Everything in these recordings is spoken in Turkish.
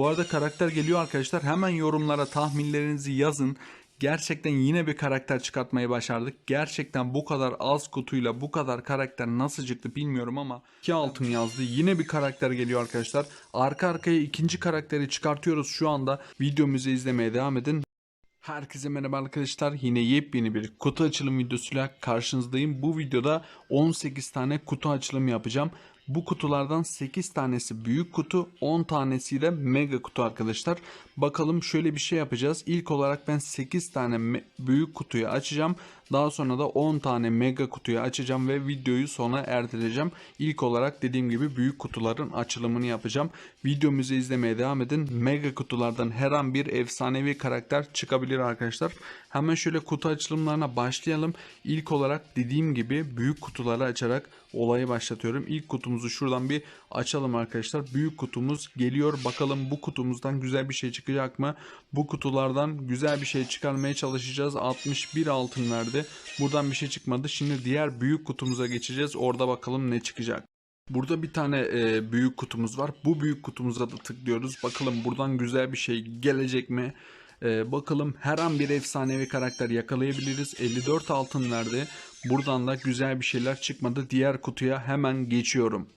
Bu arada karakter geliyor arkadaşlar. Hemen yorumlara tahminlerinizi yazın. Gerçekten yine bir karakter çıkartmayı başardık. Gerçekten bu kadar az kutuyla bu kadar karakter nasıl çıktı bilmiyorum ama 2 altın yazdı. Yine bir karakter geliyor arkadaşlar. Arka arkaya ikinci karakteri çıkartıyoruz şu anda. Videomuzu izlemeye devam edin. Herkese merhaba arkadaşlar. Yine yepyeni bir kutu açılım videosuyla karşınızdayım. Bu videoda 18 tane kutu açılım yapacağım. Bu kutulardan 8 tanesi büyük kutu, 10 tanesi de mega kutu arkadaşlar. Bakalım şöyle bir şey yapacağız. İlk olarak ben 8 tane büyük kutuyu açacağım. Daha sonra da 10 tane mega kutuyu açacağım ve videoyu sona erdireceğim. İlk olarak dediğim gibi büyük kutuların açılımını yapacağım. Videomuzu izlemeye devam edin. Mega kutulardan her an bir efsanevi karakter çıkabilir arkadaşlar. Hemen şöyle kutu açılımlarına başlayalım. İlk olarak dediğim gibi büyük kutuları açarak olayı başlatıyorum. İlk kutumuzu şuradan bir açalım arkadaşlar. Büyük kutumuz geliyor. Bakalım bu kutumuzdan güzel bir şey çıkacak mı? Bu kutulardan güzel bir şey çıkarmaya çalışacağız. 61 altın verdi. Buradan bir şey çıkmadı. Şimdi diğer büyük kutumuza geçeceğiz. Orada bakalım ne çıkacak. Burada bir tane e, büyük kutumuz var. Bu büyük kutumuza da tıklıyoruz. Bakalım buradan güzel bir şey gelecek mi? E, bakalım her an bir efsanevi karakter yakalayabiliriz. 54 altın verdi. Buradan da güzel bir şeyler çıkmadı. Diğer kutuya hemen geçiyorum.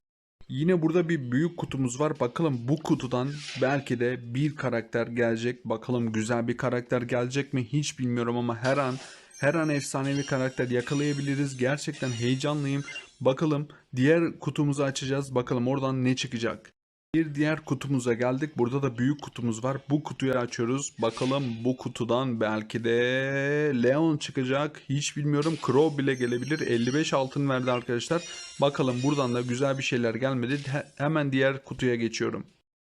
Yine burada bir büyük kutumuz var. Bakalım bu kutudan belki de bir karakter gelecek. Bakalım güzel bir karakter gelecek mi hiç bilmiyorum ama her an her an efsanevi karakter yakalayabiliriz. Gerçekten heyecanlıyım. Bakalım diğer kutumuzu açacağız. Bakalım oradan ne çıkacak. Bir diğer kutumuza geldik. Burada da büyük kutumuz var. Bu kutuyu açıyoruz. Bakalım bu kutudan belki de Leon çıkacak. Hiç bilmiyorum. Crow bile gelebilir. 55 altın verdi arkadaşlar. Bakalım buradan da güzel bir şeyler gelmedi. He- hemen diğer kutuya geçiyorum.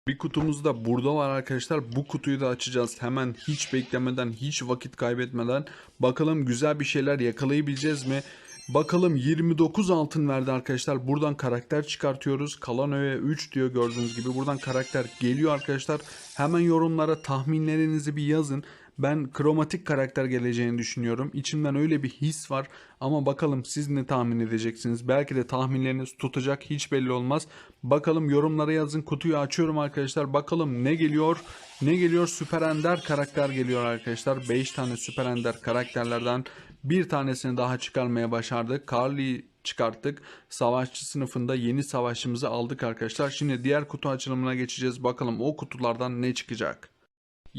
Bir kutumuz da burada var arkadaşlar. Bu kutuyu da açacağız. Hemen hiç beklemeden, hiç vakit kaybetmeden. Bakalım güzel bir şeyler yakalayabileceğiz mi? Bakalım 29 altın verdi arkadaşlar. Buradan karakter çıkartıyoruz. Kalan öğe 3 diyor gördüğünüz gibi. Buradan karakter geliyor arkadaşlar. Hemen yorumlara tahminlerinizi bir yazın. Ben kromatik karakter geleceğini düşünüyorum. İçimden öyle bir his var. Ama bakalım siz ne tahmin edeceksiniz? Belki de tahminleriniz tutacak hiç belli olmaz. Bakalım yorumlara yazın. Kutuyu açıyorum arkadaşlar. Bakalım ne geliyor? Ne geliyor? Süper Ender karakter geliyor arkadaşlar. 5 tane Süper Ender karakterlerden bir tanesini daha çıkarmaya başardık. Carly'i çıkarttık. Savaşçı sınıfında yeni savaşçımızı aldık arkadaşlar. Şimdi diğer kutu açılımına geçeceğiz. Bakalım o kutulardan ne çıkacak?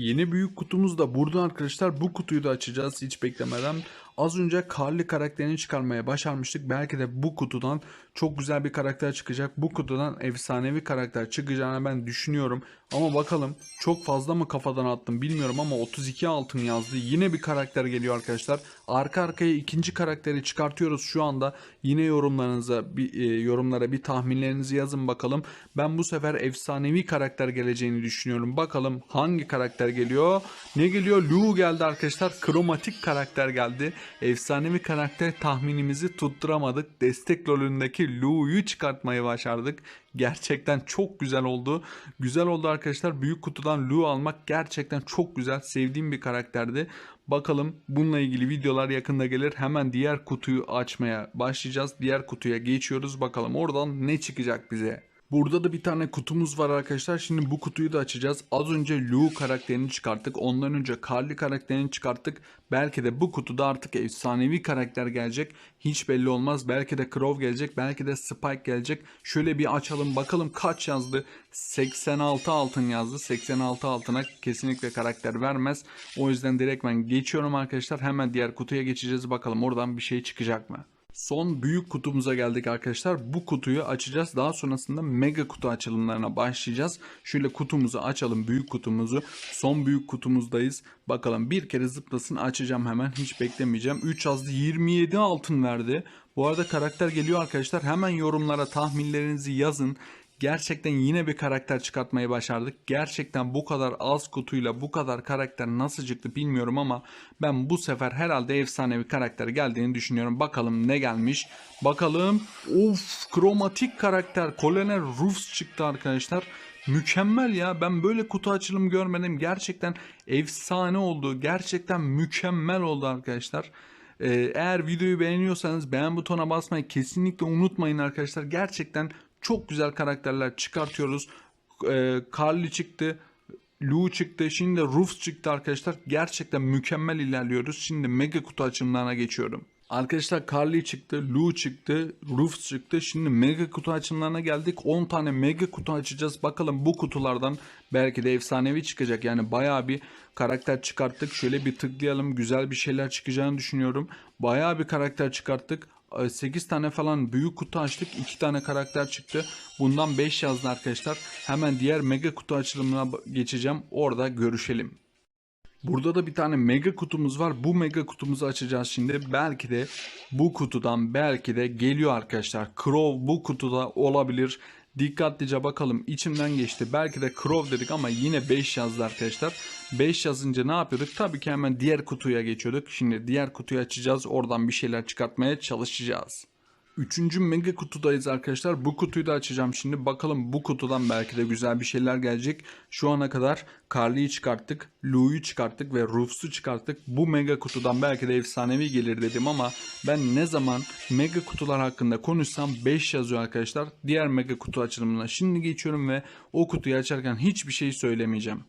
Yeni büyük kutumuz da burada arkadaşlar. Bu kutuyu da açacağız hiç beklemeden. Az önce Carly karakterini çıkarmaya başarmıştık. Belki de bu kutudan çok güzel bir karakter çıkacak. Bu kutudan efsanevi karakter çıkacağını ben düşünüyorum. Ama bakalım çok fazla mı kafadan attım bilmiyorum ama 32 altın yazdı. Yine bir karakter geliyor arkadaşlar. Arka arkaya ikinci karakteri çıkartıyoruz şu anda. Yine yorumlarınıza bir e, yorumlara bir tahminlerinizi yazın bakalım. Ben bu sefer efsanevi karakter geleceğini düşünüyorum. Bakalım hangi karakter geliyor? Ne geliyor? Lu geldi arkadaşlar. Kromatik karakter geldi. Efsanevi karakter tahminimizi tutturamadık. Destek rolündeki Lu'yu çıkartmayı başardık. Gerçekten çok güzel oldu. Güzel oldu arkadaşlar. Büyük kutudan Lu almak gerçekten çok güzel. Sevdiğim bir karakterdi. Bakalım bununla ilgili videolar yakında gelir. Hemen diğer kutuyu açmaya başlayacağız. Diğer kutuya geçiyoruz. Bakalım oradan ne çıkacak bize. Burada da bir tane kutumuz var arkadaşlar. Şimdi bu kutuyu da açacağız. Az önce Lu karakterini çıkarttık. Ondan önce Carly karakterini çıkarttık. Belki de bu kutuda artık efsanevi karakter gelecek. Hiç belli olmaz. Belki de Crow gelecek. Belki de Spike gelecek. Şöyle bir açalım bakalım kaç yazdı. 86 altın yazdı. 86 altına kesinlikle karakter vermez. O yüzden direkt ben geçiyorum arkadaşlar. Hemen diğer kutuya geçeceğiz. Bakalım oradan bir şey çıkacak mı? Son büyük kutumuza geldik arkadaşlar. Bu kutuyu açacağız. Daha sonrasında mega kutu açılımlarına başlayacağız. Şöyle kutumuzu açalım. Büyük kutumuzu. Son büyük kutumuzdayız. Bakalım bir kere zıplasın açacağım hemen. Hiç beklemeyeceğim. 3 yazdı 27 altın verdi. Bu arada karakter geliyor arkadaşlar. Hemen yorumlara tahminlerinizi yazın. Gerçekten yine bir karakter çıkartmayı başardık. Gerçekten bu kadar az kutuyla bu kadar karakter nasıl çıktı bilmiyorum ama ben bu sefer herhalde efsane bir karakter geldiğini düşünüyorum. Bakalım ne gelmiş. Bakalım. Of kromatik karakter. Colonel Ruffs çıktı arkadaşlar. Mükemmel ya. Ben böyle kutu açılım görmedim. Gerçekten efsane oldu. Gerçekten mükemmel oldu arkadaşlar. Ee, eğer videoyu beğeniyorsanız beğen butonuna basmayı kesinlikle unutmayın arkadaşlar. Gerçekten çok güzel karakterler çıkartıyoruz. Ee, Carly çıktı. Lu çıktı. Şimdi de Roofs çıktı arkadaşlar. Gerçekten mükemmel ilerliyoruz. Şimdi mega kutu açımlarına geçiyorum. Arkadaşlar Carly çıktı, Lu çıktı, Roofs çıktı. Şimdi mega kutu açımlarına geldik. 10 tane mega kutu açacağız. Bakalım bu kutulardan belki de efsanevi çıkacak. Yani bayağı bir karakter çıkarttık. Şöyle bir tıklayalım. Güzel bir şeyler çıkacağını düşünüyorum. Bayağı bir karakter çıkarttık. 8 tane falan büyük kutu açtık. 2 tane karakter çıktı. Bundan 5 yazdı arkadaşlar. Hemen diğer mega kutu açılımına geçeceğim. Orada görüşelim. Burada da bir tane mega kutumuz var. Bu mega kutumuzu açacağız şimdi. Belki de bu kutudan belki de geliyor arkadaşlar. Crow bu kutuda olabilir. Dikkatlice bakalım. İçimden geçti. Belki de Crow dedik ama yine 5 yazdı arkadaşlar. 5 yazınca ne yapıyorduk? Tabii ki hemen diğer kutuya geçiyorduk. Şimdi diğer kutuyu açacağız. Oradan bir şeyler çıkartmaya çalışacağız. Üçüncü mega kutudayız arkadaşlar. Bu kutuyu da açacağım şimdi. Bakalım bu kutudan belki de güzel bir şeyler gelecek. Şu ana kadar Carly'yi çıkarttık. Lou'yu çıkarttık ve Rufus'u çıkarttık. Bu mega kutudan belki de efsanevi gelir dedim ama ben ne zaman mega kutular hakkında konuşsam 5 yazıyor arkadaşlar. Diğer mega kutu açılımına şimdi geçiyorum ve o kutuyu açarken hiçbir şey söylemeyeceğim.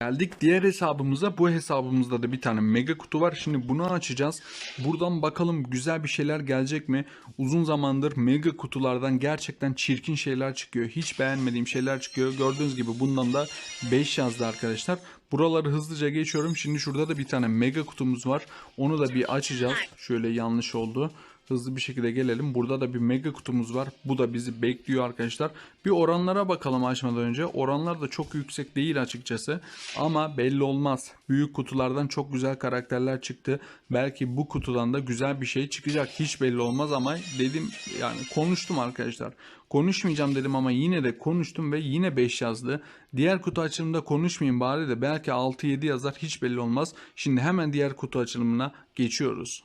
Geldik diğer hesabımıza. Bu hesabımızda da bir tane mega kutu var. Şimdi bunu açacağız. Buradan bakalım güzel bir şeyler gelecek mi? Uzun zamandır mega kutulardan gerçekten çirkin şeyler çıkıyor. Hiç beğenmediğim şeyler çıkıyor. Gördüğünüz gibi bundan da 5 yazdı arkadaşlar. Buraları hızlıca geçiyorum. Şimdi şurada da bir tane mega kutumuz var. Onu da bir açacağız. Şöyle yanlış oldu. Hızlı bir şekilde gelelim. Burada da bir mega kutumuz var. Bu da bizi bekliyor arkadaşlar. Bir oranlara bakalım açmadan önce. Oranlar da çok yüksek değil açıkçası. Ama belli olmaz. Büyük kutulardan çok güzel karakterler çıktı. Belki bu kutudan da güzel bir şey çıkacak. Hiç belli olmaz ama dedim yani konuştum arkadaşlar. Konuşmayacağım dedim ama yine de konuştum ve yine 5 yazdı. Diğer kutu açılımında konuşmayayım bari de belki 6-7 yazar hiç belli olmaz. Şimdi hemen diğer kutu açılımına geçiyoruz.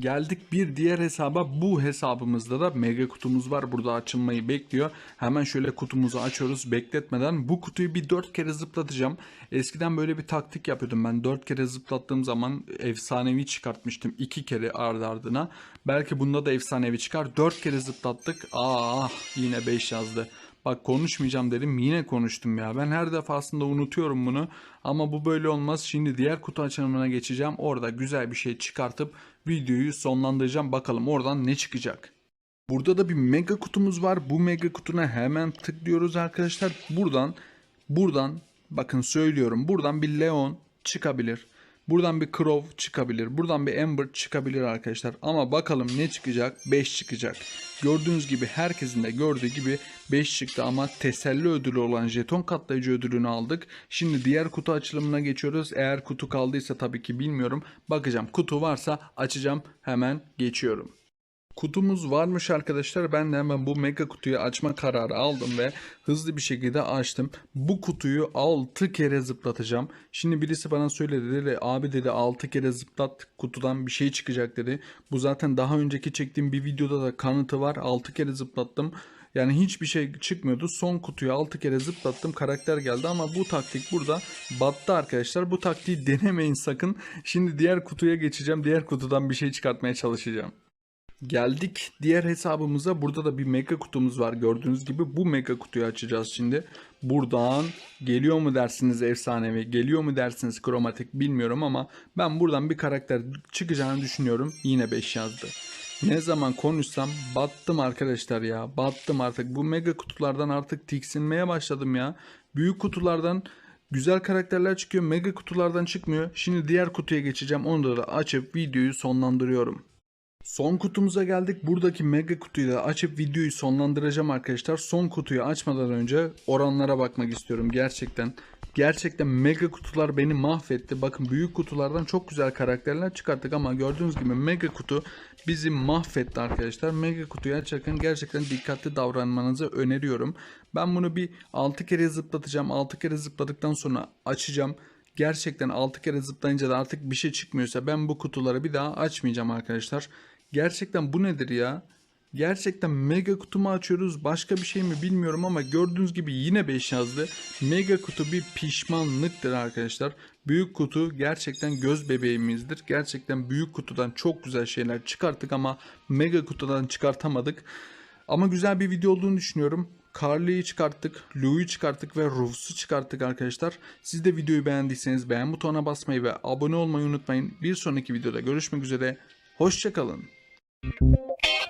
Geldik bir diğer hesaba. Bu hesabımızda da mega kutumuz var. Burada açılmayı bekliyor. Hemen şöyle kutumuzu açıyoruz bekletmeden. Bu kutuyu bir 4 kere zıplatacağım. Eskiden böyle bir taktik yapıyordum ben. 4 kere zıplattığım zaman efsanevi çıkartmıştım. 2 kere ardı ardına. Belki bunda da efsanevi çıkar. 4 kere zıplattık. Aa yine 5 yazdı. Bak konuşmayacağım dedim yine konuştum ya. Ben her defasında unutuyorum bunu. Ama bu böyle olmaz. Şimdi diğer kutu açılımına geçeceğim. Orada güzel bir şey çıkartıp videoyu sonlandıracağım. Bakalım oradan ne çıkacak. Burada da bir mega kutumuz var. Bu mega kutuna hemen tıklıyoruz arkadaşlar. Buradan buradan bakın söylüyorum. Buradan bir Leon çıkabilir. Buradan bir Crow çıkabilir. Buradan bir Ember çıkabilir arkadaşlar. Ama bakalım ne çıkacak? 5 çıkacak. Gördüğünüz gibi herkesin de gördüğü gibi 5 çıktı ama teselli ödülü olan jeton katlayıcı ödülünü aldık. Şimdi diğer kutu açılımına geçiyoruz. Eğer kutu kaldıysa tabii ki bilmiyorum. Bakacağım kutu varsa açacağım. Hemen geçiyorum. Kutumuz varmış arkadaşlar. Ben de hemen bu mega kutuyu açma kararı aldım ve hızlı bir şekilde açtım. Bu kutuyu 6 kere zıplatacağım. Şimdi birisi bana söyledi dedi abi dedi 6 kere zıplat kutudan bir şey çıkacak dedi. Bu zaten daha önceki çektiğim bir videoda da kanıtı var. 6 kere zıplattım. Yani hiçbir şey çıkmıyordu. Son kutuyu 6 kere zıplattım. Karakter geldi ama bu taktik burada battı arkadaşlar. Bu taktiği denemeyin sakın. Şimdi diğer kutuya geçeceğim. Diğer kutudan bir şey çıkartmaya çalışacağım. Geldik diğer hesabımıza. Burada da bir mega kutumuz var gördüğünüz gibi. Bu mega kutuyu açacağız şimdi. Buradan geliyor mu dersiniz efsanevi, geliyor mu dersiniz kromatik bilmiyorum ama ben buradan bir karakter çıkacağını düşünüyorum. Yine 5 yazdı. Ne zaman konuşsam battım arkadaşlar ya. Battım artık. Bu mega kutulardan artık tiksinmeye başladım ya. Büyük kutulardan güzel karakterler çıkıyor. Mega kutulardan çıkmıyor. Şimdi diğer kutuya geçeceğim. Da açıp videoyu sonlandırıyorum. Son kutumuza geldik. Buradaki mega kutuyu da açıp videoyu sonlandıracağım arkadaşlar. Son kutuyu açmadan önce oranlara bakmak istiyorum. Gerçekten gerçekten mega kutular beni mahvetti. Bakın büyük kutulardan çok güzel karakterler çıkarttık ama gördüğünüz gibi mega kutu bizi mahvetti arkadaşlar. Mega kutuyu açarken gerçekten dikkatli davranmanızı öneriyorum. Ben bunu bir 6 kere zıplatacağım. 6 kere zıpladıktan sonra açacağım gerçekten 6 kere zıplayınca da artık bir şey çıkmıyorsa ben bu kutuları bir daha açmayacağım arkadaşlar. Gerçekten bu nedir ya? Gerçekten mega kutumu açıyoruz. Başka bir şey mi bilmiyorum ama gördüğünüz gibi yine 5 yazdı. Mega kutu bir pişmanlıktır arkadaşlar. Büyük kutu gerçekten göz bebeğimizdir. Gerçekten büyük kutudan çok güzel şeyler çıkarttık ama mega kutudan çıkartamadık. Ama güzel bir video olduğunu düşünüyorum. Carly'yi çıkarttık, Lou'yu çıkarttık ve Rufus'u çıkarttık arkadaşlar. Siz de videoyu beğendiyseniz beğen butonuna basmayı ve abone olmayı unutmayın. Bir sonraki videoda görüşmek üzere. Hoşçakalın. Música